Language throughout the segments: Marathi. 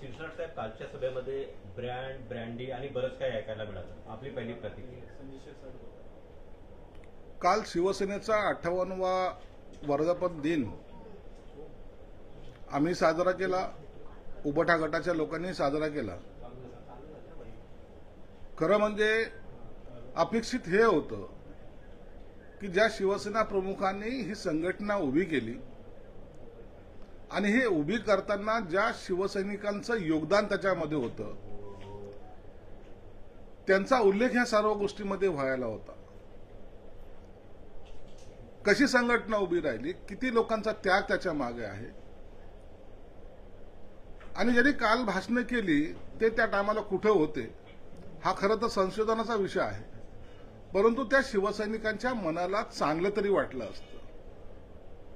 शिरसाट साहेब कालच्या सभेमध्ये ब्रँड ब्रँडी आणि बरंच काही ऐकायला मिळालं. आपली पहिली प्रतिक्रिया. काल शिवसेनेचा अठ्ठावन्नवा वर्धापन दिन आम्ही साजरा केला उबठा गटाच्या लोकांनी साजरा केला. खरं म्हणजे अपेक्षित हे होतं की ज्या शिवसेना प्रमुखांनी ही संघटना उभी केली आणि हे उभी करताना ज्या शिवसैनिकांचं योगदान त्याच्यामध्ये होतं त्यांचा उल्लेख ह्या सर्व गोष्टीमध्ये व्हायला होता. कशी संघटना उभी राहिली किती लोकांचा त्याग त्याच्यामागे आहे आणि ज्यांनी काल भाषणं केली ते त्या टायमाला कुठे होते हा खरं तर संशोधनाचा विषय आहे. परंतु त्या शिवसैनिकांच्या मनाला चांगलं तरी वाटलं असतं.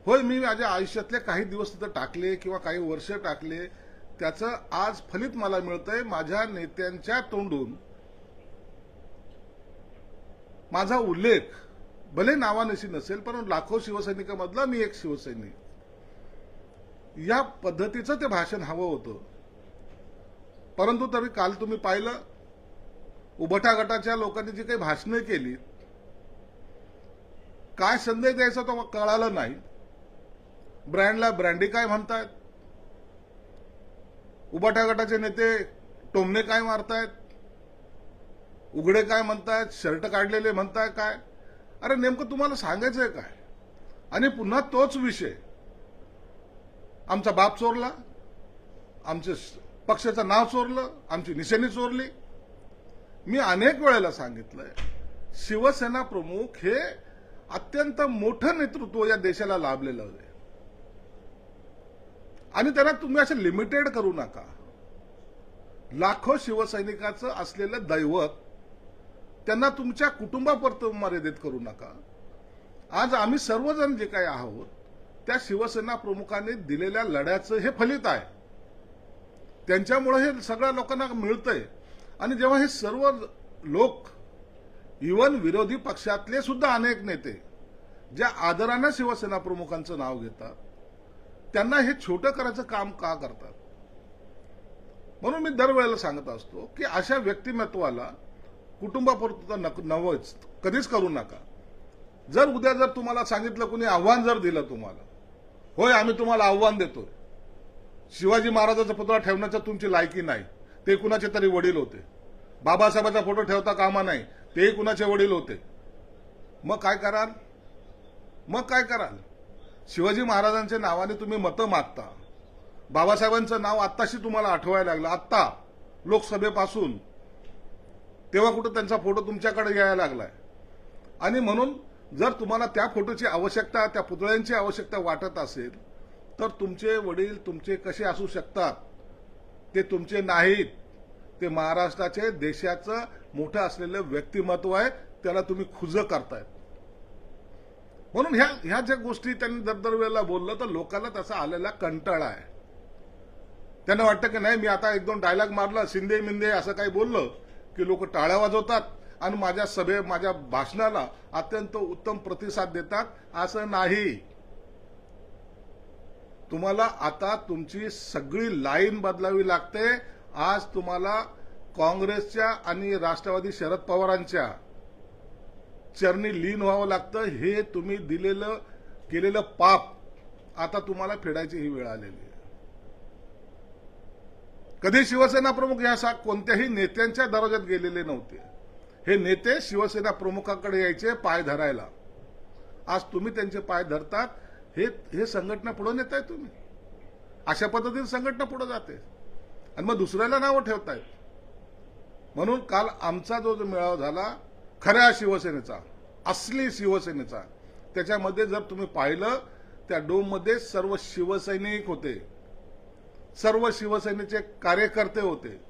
होय मी माझ्या आयुष्यातले काही दिवस तिथं टाकले किंवा काही वर्ष टाकले त्याचं आज फलित मला मिळतंय. माझ्या नेत्यांच्या तोंडून माझा उल्लेख भले नावानिशी नसेल पण लाखो शिवसैनिकामधला मी एक शिवसैनिक. या पद्धतीचं ते भाषण हवं होतं. परंतु तरी काल तुम्ही पाहिलं उभटा गटाच्या लोकांनी जी काही भाषणं केली काय संदेश द्यायचा तो कळालं नाही. ब्रँडला ब्रँडी काय म्हणतायत? उबाटा गटाचे नेते टोमणे काय मारतायत? उघडे काय म्हणतायत? शर्ट काढलेले म्हणताय काय? अरे नेमकं तुम्हाला सांगायचंय काय? आणि पुन्हा तोच विषय. आमचा बाप चोरला आमचे पक्षाचं नाव चोरलं आमची निशाणी चोरली. मी अनेक वेळेला सांगितलंय शिवसेना प्रमुख हे अत्यंत मोठं नेतृत्व या देशाला लाभलेलं आहे. आणि त्यांना तुम्ही असं लिमिटेड करू नका. लाखो शिवसैनिकाचं असलेलं दैवत त्यांना तुमच्या कुटुंबापर्यंत मर्यादित करू नका. आज आम्ही सर्वजण जे काही आहोत त्या शिवसेना प्रमुखांनी दिलेल्या लढ्याचं हे फलित आहे. त्यांच्यामुळे हे सगळ्या लोकांना मिळतंय. आणि जेव्हा हे सर्व लोक इवन विरोधी पक्षातले सुद्धा अनेक नेते ज्या आदरानं शिवसेना प्रमुखांचं नाव घेतात त्यांना हे छोटं करायचं काम का करतात? म्हणून मी दरवेळेला सांगत असतो की अशा व्यक्तिमत्वाला कुटुंबापुरतं नक नवच कधीच करू नका. जर उद्या जर तुम्हाला सांगितलं कुणी आव्हान जर दिलं तुम्हाला होय आम्ही तुम्हाला आव्हान देतोय. शिवाजी महाराजाचा पुतळा ठेवण्याचं तुमची लायकी नाही. ते कुणाचे तरी वडील होते. बाबासाहेबांचा फोटो ठेवता कामा नाही. तेही कुणाचे वडील होते. मग काय कराल? मग काय कराल? शिवाजी महाराजांच्या नावाने तुम्ही मतं मागता. बाबासाहेबांचं नाव आत्ताशी तुम्हाला आठवायला लागलं. आत्ता लोकसभेपासून. तेव्हा कुठं त्यांचा फोटो तुमच्याकडे यायला लागलाय. आणि म्हणून जर तुम्हाला त्या फोटोची आवश्यकता त्या पुतळ्यांची आवश्यकता वाटत असेल तर तुमचे वडील तुमचे कसे असू शकतात? ते तुमचे नाहीत. ते महाराष्ट्राचे देशाचं मोठं असलेलं व्यक्तिमत्व आहे. त्याला तुम्ही खुजं करतायत. म्हणून ह्या ह्या ज्या गोष्टी त्यांनी दर दर वेळेला बोललं तर लोकांना त्याचा आलेला कंटाळा आहे. त्यांना वाटतं की नाही मी आता एक दोन डायलॉग मारला शिंदे मिंदे असं काही बोललं की लोक टाळ्या वाजवतात आणि माझ्या सभे माझ्या भाषणाला अत्यंत उत्तम प्रतिसाद देतात असं नाही. तुम्हाला आता तुमची सगळी लाईन बदलावी लागते. आज तुम्हाला काँग्रेसच्या आणि राष्ट्रवादी शरद पवारांच्या चरणी लीन व्हावं लागतं. हे तुम्ही दिलेलं केलेलं पाप. आता तुम्हाला फेडायची ही वेळ आलेली आहे. कधी शिवसेना प्रमुख या सा कोणत्याही नेत्यांच्या दरवाज्यात गेलेले नव्हते. हे नेते शिवसेना प्रमुखाकडे यायचे पाय धरायला. आज तुम्ही त्यांचे पाय धरतात. हे हे संघटना पुढे नेताय तुम्ही. अशा पद्धतीने संघटना पुढे जाते. आणि मग दुसऱ्याला नावं ठेवतायत. म्हणून काल आमचा जो जो मेळावा झाला खऱ्या शिवसेनेचा असली शिवसेनेचा. त्याच्यामध्ये जर तुम्ही पाहिलं त्या डोममध्ये सर्व शिवसैनिक होते. सर्व शिवसेनेचे कार्यकर्ते होते.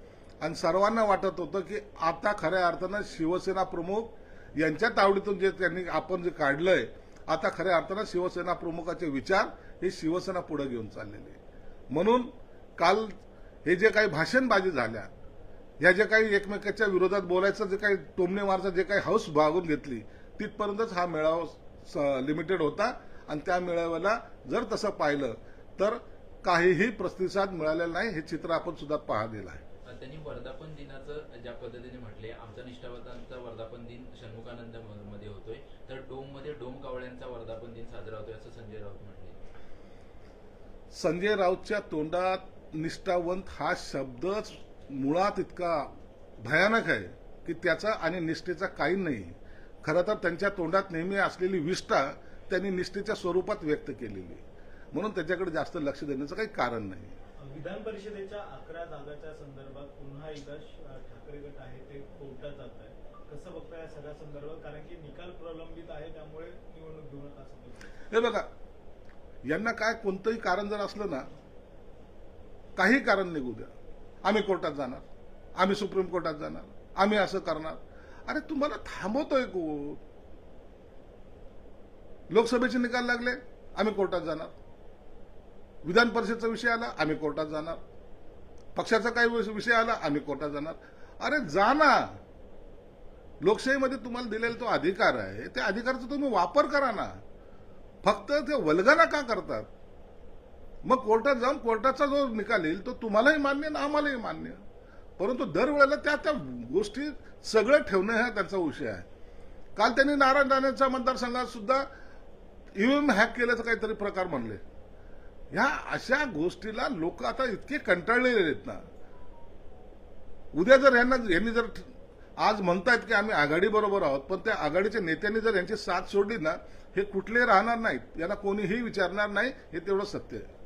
आणि सर्वांना वाटत होतं की आता खऱ्या अर्थानं शिवसेना प्रमुख यांच्या तावडीतून जे त्यांनी आपण जे काढलंय आता खऱ्या अर्थानं शिवसेना प्रमुखाचे विचार हे शिवसेना पुढे घेऊन चाललेले. म्हणून काल हे जे काही भाषणबाजी झाल्या ह्या जे काही एकमेकाच्या विरोधात बोलायचं जे काही टोमणे मारचं जे काही हौस भागून घेतली तिथपर्यंतच हा मेळावा लिमिटेड होता. आणि त्या मेळाव्याला जर तसं पाहिलं तर काहीही प्रतिसाद मिळालेला नाही. हे चित्र आपण सुद्धा पाहिलेलं आहे. त्यांनी वर्धापन दिनाचं ज्या पद्धतीने म्हटले आमचा निष्ठावतांचा वर्धापन दिन षण्मुखानंदमध्ये होतोय. तर डोममध्ये डोम कावळ्यांचा वर्धापन दिन साजरा होतोय असं संजय राऊत म्हटले. संजय राऊतच्या तोंडात निष्ठावंत हा शब्दच मुळात इतका भयानक आहे की त्याचा आणि निष्ठेचा काही नाही. खरं तर त्यांच्या तोंडात नेहमी असलेली विष्ठा त्यांनी निष्ठेच्या स्वरूपात व्यक्त केलेली. म्हणून त्याच्याकडे जास्त लक्ष देण्याचं काही कारण नाही. विधान परिषदेच्या अकरा जागाच्या संदर्भात पुन्हा एकदा ठाकरे गट आहे ते कोर्टात जात आहे. कसं बघता या सगळ्या संदर्भात? कारण की निकाल प्रलंबित आहे त्यामुळे निवडणूक घेऊ नका. हे बघा यांना काय कोणतंही कारण जर असलं ना काही कारण निघू द्या. आम्ही कोर्टात जाणार. आम्ही सुप्रीम कोर्टात जाणार. आम्ही असं करणार. अरे तुम्हाला थांबवतोय कोण? लोकसभेचे निकाल लागले आम्ही कोर्टात जाणार. विधान परिषदचा विषय आला आम्ही कोर्टात जाणार. पक्षाचा काही विषय आला आम्ही कोर्टात जाणार. अरे जा ना. लोकशाहीमध्ये तुम्हाला दिलेला तो अधिकार आहे त्या अधिकाराचा तुम्ही वापर करा ना. फक्त ते वल्गना का करतात? मग कोर्टात जाऊन कोर्टाचा जो निकाल येईल तो तुम्हालाही मान्य ना आम्हालाही मान्य. परंतु दरवेळेला त्या त्या गोष्टी सगळं ठेवणं हा त्यांचा विषय आहे. काल त्यांनी नारायण राणेच्या मतदारसंघात सुद्धा ईव्हीएम हॅक केल्याचं काहीतरी प्रकार म्हणले. ह्या अशा गोष्टीला लोक आता इतके कंटाळलेले आहेत ना. उद्या जर यांना यांनी जर आज म्हणतायत की आम्ही आघाडी बरोबर आहोत पण त्या आघाडीच्या नेत्यांनी जर यांची साथ सोडली ना हे कुठले राहणार नाहीत. यांना कोणीही विचारणार नाही हे तेवढं सत्य आहे.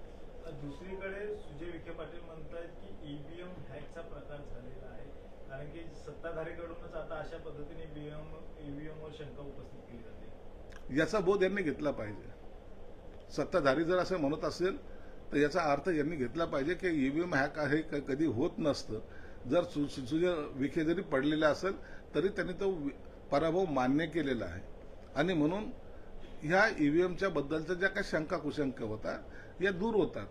दुसरीकडे सुजय विखे पाटील म्हणतात की ईव्हीएम हॅकचा प्रकार झालेला आहे. कारण की सत्ताधारीकडूनच आता अशा पद्धतीने ईव्हीएम ईव्हीएम वर शंका उपस्थित केली जाते. याचा बोध यांनी घेतला पाहिजे. सत्ताधारी जर असं म्हणत असेल तर याचा अर्थ यांनी घेतला पाहिजे की ईव्हीएम हॅक आहे कधी होत नसतं. जर सु- सुजय विखे जरी पडलेला असेल तरी त्यांनी तो पराभव मान्य केलेला आहे. आणि म्हणून ह्या ईव्हीएमच्या बद्दलच्या ज्या काही शंका कुशंका होता या दूर होतात.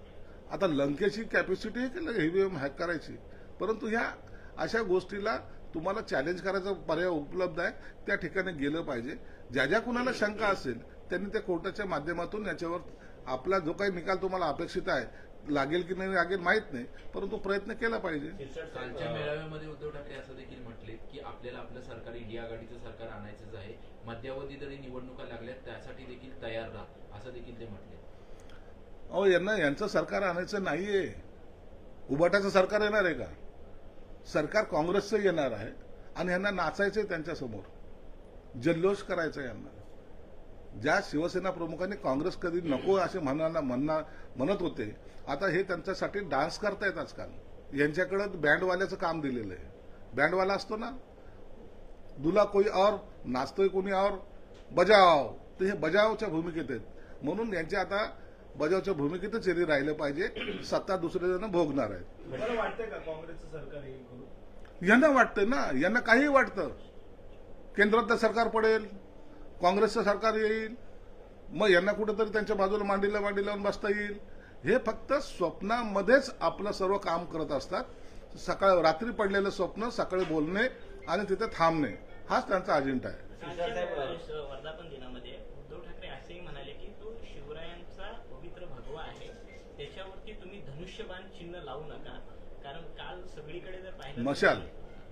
आता लंकेची कॅपॅसिटी आहे की ईव्हीएम हॅक करायची. परंतु ह्या अशा गोष्टीला तुम्हाला चॅलेंज करायचा पर्याय उपलब्ध आहे. त्या ठिकाणी गेलं पाहिजे. ज्या ज्या कुणाला शंका असेल त्यांनी त्या कोर्टाच्या माध्यमातून याच्यावर आपला जो काही निकाल तुम्हाला अपेक्षित आहे लागेल की नाही लागेल माहीत नाही परंतु प्रयत्न केला पाहिजे. कालच्या मेळाव्यामध्ये उद्धव ठाकरे असं देखील म्हटले की आपल्याला आपलं सरकार इंडिया आघाडीचं सरकार आणायचंच आहे. मध्यावधी जरी निवडणुका लागल्या त्यासाठी देखील तयार राहा असं देखील ते म्हटले. अहो यांना यांचं सरकार आणायचं नाहीये. उबाटाचं सरकार येणार आहे का? सरकार काँग्रेसचं येणार आहे आणि यांना नाचायचंय त्यांच्यासमोर. जल्लोष करायचा यांना. ज्या शिवसेना प्रमुखांनी काँग्रेस कधी नको असे म्हणा म्हणणार म्हणत होते आता हे त्यांच्यासाठी डान्स करतायत आजकाल. यांच्याकडं बँडवाल्याचं काम दिलेलं आहे. बँडवाला असतो ना? दुला कोई और नाचतोय कोणी और बजाव ते हे बजावच्या भूमिकेत आहेत. म्हणून यांचे आता बजावच्या भूमिकेतच यांनी राहिलं पाहिजे. सत्ता दुसरे जण भोगणार आहेत यांना वाटतं ना. यांना काही वाटतं. केंद्रातलं सरकार पडेल. काँग्रेसचं सरकार येईल. मग यांना कुठेतरी त्यांच्या बाजूला मांडीला मांडी लावून बसता येईल. हे फक्त स्वप्नामध्येच आपलं सर्व काम करत असतात. सकाळ रात्री पडलेलं स्वप्न सकाळी बोलणे आणि तिथे थांबणे. हाच त्यांचा अजेंडा आहे शिरसाट साहेब, अं, कालच्या वर्धापन दिनामध्ये उद्धव ठाकरे असेही म्हणाले की तो शिवरायांचा पवित्र भगवा आहे त्याच्यावरती तुम्ही धनुष्यबाण चिन्ह लावू नका. कारण काल सगळीकडे जर पाहिलं मशाल.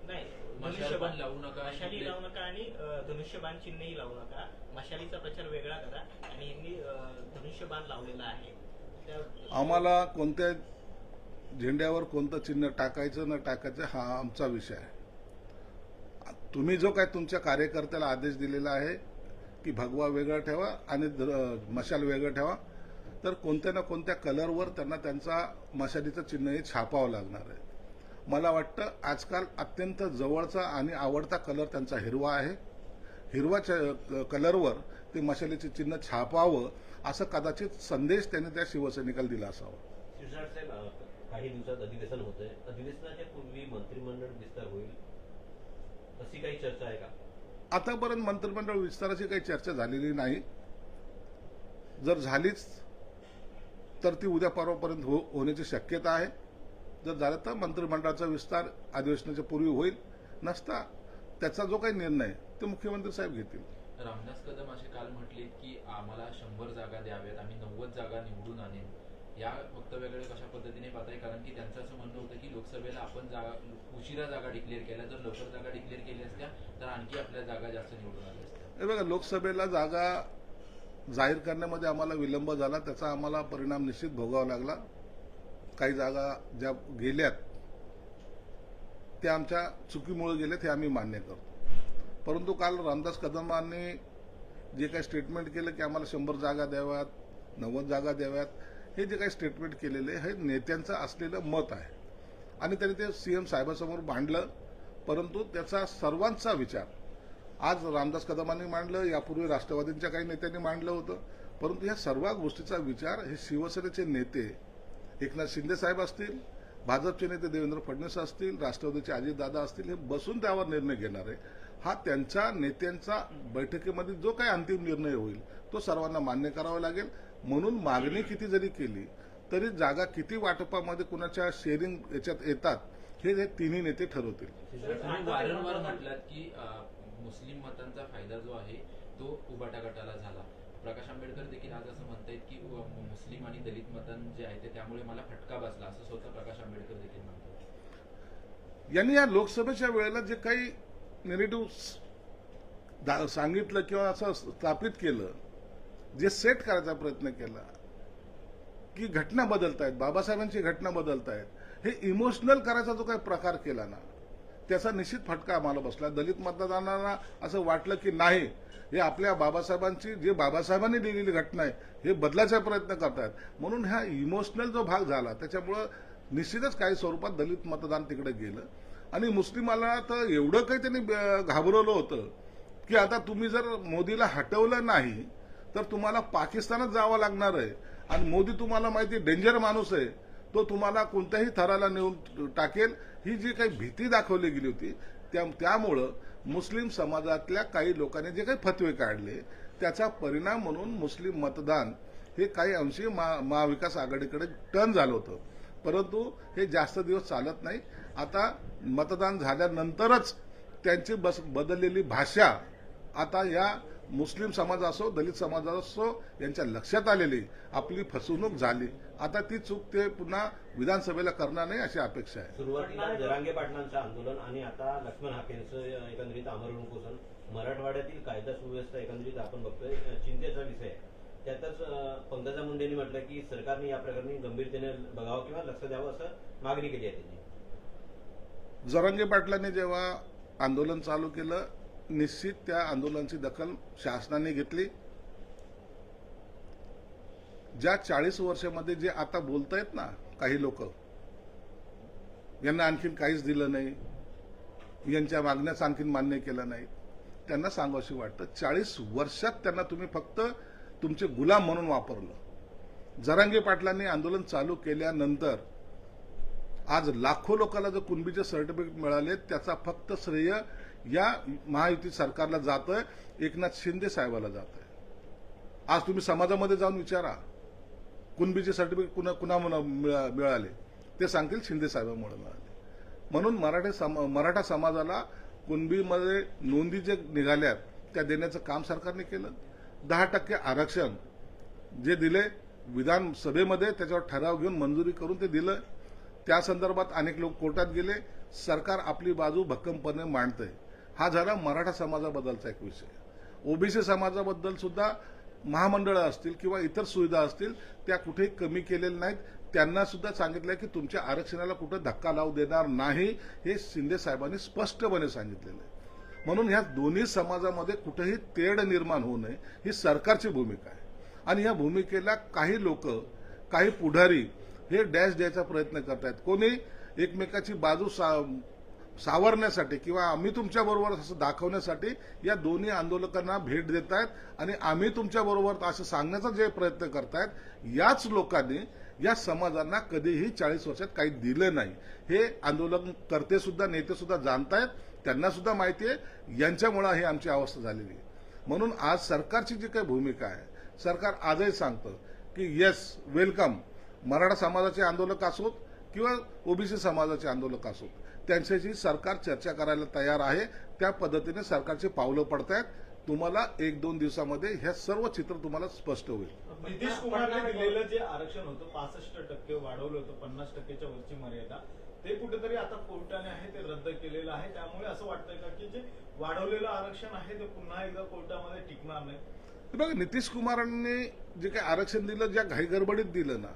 नाही मशाल धनुष्यबाण. लावू नका मशाली लावू नका आणि धनुष्यबाण चिन्हही लावू नका. मशालीचा प्रचार वेगळा करा आणि यांनी धनुष्यबाण लावलेला आहे. आम्हाला कोणत्या झेंड्यावर कोणतं चिन्ह टाकायचं न टाकायचं हा आमचा विषय आहे. तुम्ही जो काय तुमच्या कार्यकर्त्याला आदेश दिलेला आहे की भगवा वेगळा ठेवा आणि मशाल वेगळं ठेवा तर कोणत्या ना कोणत्या कलरवर त्यांना त्यांचा मशालीचं चिन्ह हे छापावं लागणार आहे. मला वाटतं आजकाल अत्यंत जवळचा आणि आवडता कलर त्यांचा हिरवा आहे. हिरवा च- कलरवर ते मशालीचे चिन्ह छापावं असं कदाचित संदेश त्यांनी त्या शिवसैनिकाला दिला असावा. काही दिवसात अधिवेशन होत आहे अधिवेशनाच्या पूर्वी मंत्रिमंडळ विस्तार होईल अशी काही चर्चा आहे का? आतापर्यंत मंत्रिमंडळ विस्ताराची काही चर्चा झालेली नाही. जर झालीच तर ती उद्या परवापर्यंत हो होण्याची शक्यता आहे. जर झालं तर मंत्रिमंडळाचा विस्तार अधिवेशनाच्या पूर्वी होईल. नसता त्याचा जो काही निर्णय ते मुख्यमंत्री साहेब घेतील. रामदास कदम असे काल म्हटले की आम्हाला शंभर जागा द्याव्यात आम्ही नव्वद जागा निवडून आणेन. या वक्तव्याकडे कशा पद्धतीने पाहताय कारण की त्यांचं असं म्हणणं होतं की लोकसभेला आपण जागा उशिरा जागा डिक्लेअर केल्या. जर लवकर जागा डिक्लेअर केल्या असत्या तर आणखी आपल्या जागा जास्त निवडून आल्या असत्या. बघा लोकसभेला जागा जाहीर करण्यामध्ये आम्हाला विलंब झाला त्याचा आम्हाला परिणाम निश्चित भोगावा लागला. काही जागा ज्या गेल्यात त्या आमच्या चुकीमुळे गेल्यात हे आम्ही मान्य करतो. परंतु काल रामदास कदमांनी जे काही स्टेटमेंट केलं की आम्हाला शंभर जागा द्याव्यात नव्वद जागा द्याव्यात हे जे काही स्टेटमेंट केलेले हे नेत्यांचं असलेलं मत आहे. आणि त्यांनी ते सी एम साहेबासमोर मांडलं परंतु त्याचा सर्वांचा विचार आज रामदास कदमांनी मांडलं यापूर्वी राष्ट्रवादींच्या काही नेत्यांनी मांडलं होतं. परंतु या सर्व गोष्टीचा विचार हे शिवसेनेचे नेते एकनाथ शिंदे साहेब असतील भाजपचे नेते देवेंद्र फडणवीस असतील राष्ट्रवादीचे अजितदादा असतील हे बसून त्यावर निर्णय घेणार आहे. हा त्यांच्या नेत्यांचा बैठकीमध्ये जो काही अंतिम निर्णय होईल तो सर्वांना मान्य करावा लागेल. म्हणून मागणी किती जरी केली तरी जागा किती वाटपामध्ये कुणाच्या शेअरिंग याच्यात येतात हे हे तिन्ही नेते ठरवतील. मुस्लिम मतांचा फायदा जो आहे तो उबाटा गटाला झाला. प्रकाश आंबेडकर देखील आज असं म्हणतायत की मुस्लिम आणि दलित मतां जे आहे ते त्यामुळे मला फटका बसला असं स्वतः प्रकाश आंबेडकर देखील म्हणतात. यांनी या लोकसभेच्या वेळेला जे काही नेरेटिव्ह सांगितलं किंवा असं स्थापित केलं जे सेट करायचा प्रयत्न केला की घटना बदलतायत बाबासाहेबांची घटना बदलतायत हे इमोशनल करायचा जो काही प्रकार केला ना त्याचा निश्चित फटका आम्हाला बसला. दलित मतदारांना असं वाटलं की नाही हे आपल्या बाबासाहेबांची जे बाबासाहेबांनी लिहिलेली घटना आहे हे बदलायचा प्रयत्न करतायत. म्हणून हा इमोशनल जो भाग झाला त्याच्यामुळं निश्चितच काही स्वरूपात दलित मतदान तिकडे गेलं. आणि मुस्लिमाला तर एवढं काही त्यांनी ब- घाबरवलं होतं की आता तुम्ही जर मोदीला हटवलं नाही तर तुम्हाला पाकिस्तानात जावं लागणार आहे. आणि मोदी तुम्हाला माहिती डेंजर माणूस आहे. तो तुम्हाला कोणत्याही थराला नेऊन टाकेल. ही जी काही भीती दाखवली गेली होती त्या त्यामुळं मुस्लिम समाजातल्या काही लोकांनी जे काही फतवे काढले त्याचा परिणाम म्हणून मुस्लिम मतदान हे काही अंशी महा महाविकास आघाडीकडे टर्न झालं होतं. परंतु हे जास्त दिवस चालत नाही. आता मतदान झाल्यानंतरच त्यांची बस बदललेली भाषा आता या मुस्लिम समाज असो दलित समाज असो यांच्या लक्षात आलेली आपली फसवणूक झाली. आता ती चूक ते पुन्हा विधानसभेला करणार नाही अशी अपेक्षा आहे. सुरुवातीला जरांगे पाटलांचं आंदोलन आणि आता लक्ष्मण हाकेंचं एकंदरीत आमरण उपोषण मराठवाड्यातील कायदा सुव्यवस्था एकंदरीत आपण बघतोय. चिंतेचा विषय आहे. त्यातच पंकजा मुंडेंनी म्हटलं की सरकारने या प्रकरणी गंभीरतेने बघावं किंवा लक्ष द्यावं असं मागणी केली आहे त्यांनी. जरांगे पाटलांनी जेव्हा आंदोलन चालू केलं निश्चित त्या आंदोलनाची दखल शासनाने घेतली. ज्या चाळीस वर्षामध्ये जे आता बोलतायत ना काही लोक यांना आणखीन काहीच दिलं नाही. यांच्या मागण्यास आणखीन मान्य केलं नाही. त्यांना सांगावशी वाटतं. चाळीस वर्षात त्यांना तुम्ही फक्त तुमचे गुलाम म्हणून वापरलं. जरांगे पाटलांनी आंदोलन चालू केल्यानंतर आज लाखो लोकांना जर कुणबीचे सर्टिफिकेट मिळाले त्याचा फक्त श्रेय या महायुती सरकारला जातंय. एकनाथ शिंदे साहेबाला जातंय. आज तुम्ही समाजामध्ये जाऊन विचारा. कुणबीचे सर्टिफिकेट कुणा कुणा मिळा- मिळाले? ते सांगतील शिंदे साहेबांमुळे मिळाले. म्हणून मराठी समा मराठा समाजाला कुणबीमध्ये नोंदी जे निघाल्यात त्या देण्याचं काम सरकारने केलं. दहा टक्के आरक्षण जे दिले विधानसभेमध्ये त्याच्यावर ठराव घेऊन मंजुरी करून ते दिलं. त्या संदर्भात अनेक लोक कोर्टात गेले. सरकार आपली बाजू भक्कमपणे मांडतंय. हा झाला मराठा समाजाबद्दलचा एक विषय. ओबीसी समाजाबद्दल सुद्धा महामंडळं असतील किंवा इतर सुविधा असतील त्या कुठेही कमी केलेल्या नाहीत. त्यांना सुद्धा सांगितलं की तुमच्या आरक्षणाला कुठं धक्का लावू देणार नाही हे शिंदे साहेबांनी स्पष्टपणे सांगितलेलं आहे. म्हणून ह्या दोन्ही समाजामध्ये कुठेही तेढ निर्माण होऊ नये ही सरकारची भूमिका आहे. आणि या भूमिकेला काही लोक काही पुढारी हे डॅश द्यायचा प्रयत्न करतायत. कोणी एकमेकाची बाजू सा सावरण्यासाठी किंवा आम्ही तुमच्याबरोबर असं दाखवण्यासाठी या दोन्ही आंदोलकांना भेट देत आहेत आणि आम्ही तुमच्याबरोबर असं सांगण्याचा जे प्रयत्न करतायत याच लोकांनी या समाजांना कधीही चाळीस वर्षात काही दिलं नाही. हे आंदोलन करते सुद्धा नेते सुद्धा जाणतायत त्यांना सुद्धा माहिती आहे यांच्यामुळे ही आमची अवस्था झालेली आहे. म्हणून आज सरकारची जी काही भूमिका आहे सरकार आजही सांगतं की येस वेलकम मराठा समाजाचे आंदोलक असोत किंवा ओबीसी समाजाचे आंदोलक असोत त्यांच्याशी सरकार चर्चा करायला तयार आहे. त्या पद्धतीने सरकारची पावलं पडतायत. तुम्हाला एक दोन दिवसामध्ये हे सर्व चित्र तुम्हाला स्पष्ट होईल. नितीश कुमारने दिलेलं जे आरक्षण होतं पासष्ट टक्के वाढवलं होतं पन्नास टक्क्याच्या वरची मर्यादा ते कुठेतरी आता कोर्टाने आहे ते रद्द केलेलं आहे. त्यामुळे असं वाटतंय का की जे वाढवलेलं आरक्षण आहे ते पुन्हा एकदा कोर्टामध्ये टिकणार नाही? बघा नितीश कुमारांनी जे काही आरक्षण दिलं ज्या घाईगडबडीत दिलं ना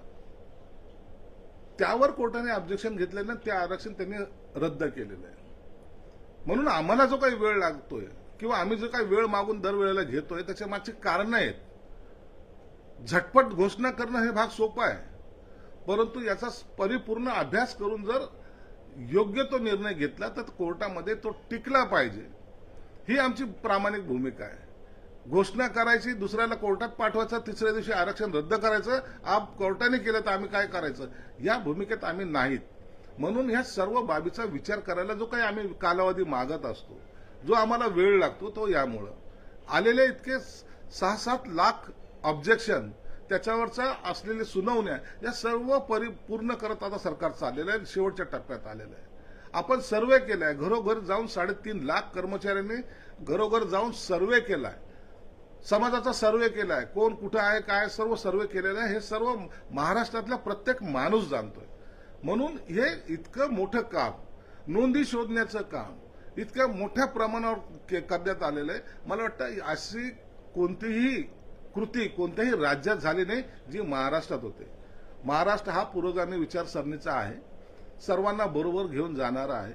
त्यावर कोर्टाने ऑब्जेक्शन घेतलं ना ते आरक्षण त्यांनी रद्द केलेलं आहे. म्हणून आम्हाला जो काही वेळ लागतोय किंवा आम्ही जो काही वेळ मागून दरवेळेला घेतोय त्याच्या मागची कारणं आहेत. झटपट घोषणा करणं हे भाग सोपा आहे. परंतु याचा परिपूर्ण अभ्यास करून जर योग्य तो निर्णय घेतला तर कोर्टामध्ये तो टिकला पाहिजे. ही आमची प्रामाणिक भूमिका आहे. घोषणा करायची दुसऱ्याला कोर्टात पाठवायचं तिसऱ्या दिवशी आरक्षण रद्द करायचं आप कोर्टाने केलं तर आम्ही काय करायचं? या भूमिकेत आम्ही नाहीत. म्हणून ह्या सर्व बाबीचा विचार करायला जो काही आम्ही कालावधी मागत असतो जो आम्हाला वेळ लागतो तो यामुळं. आलेले इतके सहा सात लाख ऑब्जेक्शन त्याच्यावरचा असलेले सुनावण्या या सर्व परिपूर्ण करत आता सरकार चाललेलं आहे शेवटच्या टप्प्यात आलेलं आहे. आपण सर्वे केलाय घरोघर जाऊन साडेतीन लाख कर्मचाऱ्यांनी घरोघर जाऊन सर्वे केलाय. समाजाचा सर्वे केलाय कोण कुठं आहे काय सर्व सर्वे केलेला आहे. हे सर्व महाराष्ट्रातला प्रत्येक माणूस जाणतोय. म्हणून हे इतकं मोठं काम नोंदी शोधण्याचं काम इतक्या मोठ्या प्रमाणावर के- करण्यात आलेलं आहे. मला वाटतं अशी कोणतीही कृती कोणत्याही राज्यात झाली नाही जी महाराष्ट्रात होते. महाराष्ट्र हा पुरोगामी विचारसरणीचा आहे. सर्वांना बरोबर घेऊन जाणारा आहे.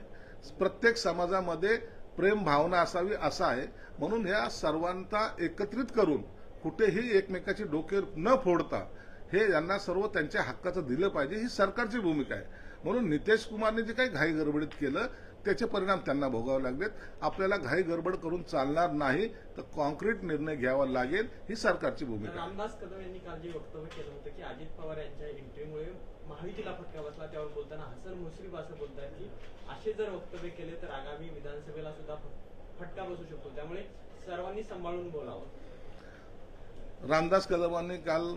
प्रत्येक समाजामध्ये प्रेम भावना असावी असा आहे. म्हणून ह्या सर्वांचा एकत्रित करून कुठेही एकमेकाची डोके न फोडता हे यांना सर्व त्यांच्या हक्काचं दिलं पाहिजे ही सरकारची भूमिका आहे. म्हणून नितेश कुमारने जे काही घाई गडबडीत केलं त्याचे परिणाम त्यांना भोगावे लागलेत. आपल्याला घाई गडबड करून चालणार नाही तर कॉन्क्रीट निर्णय घ्यावा लागेल ही सरकारची भूमिका रामदास कदम यांनी काल जे वक्तव्य केलं होतं की अजित पवार यांच्या एंट्रीमुळे महायुतीला फटका बसला त्यावर बोलताना हसन मुश्रीफ असं बोलतात की असे जर वक्तव्य केले तर आगामी विधानसभेला सुद्धा फटका बसू शकतो. त्यामुळे सर्वांनी सांभाळून बोलावं. रामदास कदमांनी काल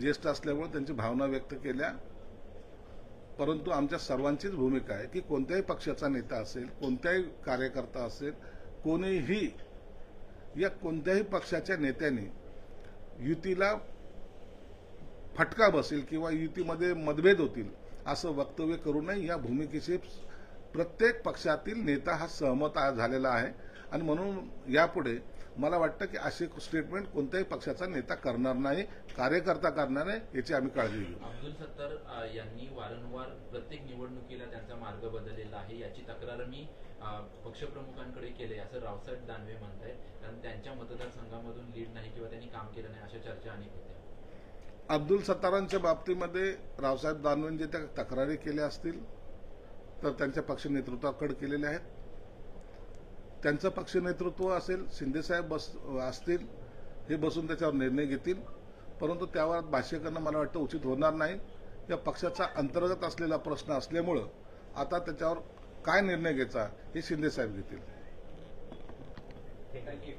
ज्येष्ठ असल्यामुळे त्यांची भावना व्यक्त केल्या. परंतु आमच्या सर्वांचीच भूमिका आहे की कोणत्याही पक्षाचा नेता असेल कोणत्याही कार्यकर्ता असेल कोणीही या कोणत्याही पक्षाच्या नेत्याने युतीला फटका बसेल किंवा युतीमध्ये मतभेद होतील असं वक्तव्य करू नये. या भूमिकेशी प्रत्येक पक्षातील नेता हा सहमत झालेला आहे. आणि म्हणून यापुढे मला वाटतं की असे स्टेटमेंट कोणत्याही पक्षाचा नेता करणार नाही कार्यकर्ता करणार आहे याची आम्ही काळजी घेऊ. अब्दुल सत्तार यांनी वारंवार प्रत्येक निवडणुकीला त्यांचा मार्ग बदललेला आहे याची तक्रार मी पक्षप्रमुखांकडे केली असं रावसाहेब दानवे म्हणतायत. कारण त्यांच्या मतदारसंघामधून लीड नाही किंवा त्यांनी काम केलं नाही अशा चर्चा अनेक होत्या. अब्दुल सत्तारांच्या बाबतीमध्ये रावसाहेब दानवेंनी जे त्या तक्रारी केल्या असतील तर त्यांच्या पक्ष नेतृत्वाकडे केलेल्या आहेत. त्यांचं पक्ष नेतृत्व असेल शिंदेसाहेब बस असतील हे बसून त्याच्यावर निर्णय घेतील. परंतु त्यावर भाष्य करणं मला वाटतं उचित होणार नाही. या पक्षाचा अंतर्गत असलेला प्रश्न असल्यामुळं आता त्याच्यावर काय निर्णय घ्यायचा हे शिंदेसाहेब घेतील. Thank you.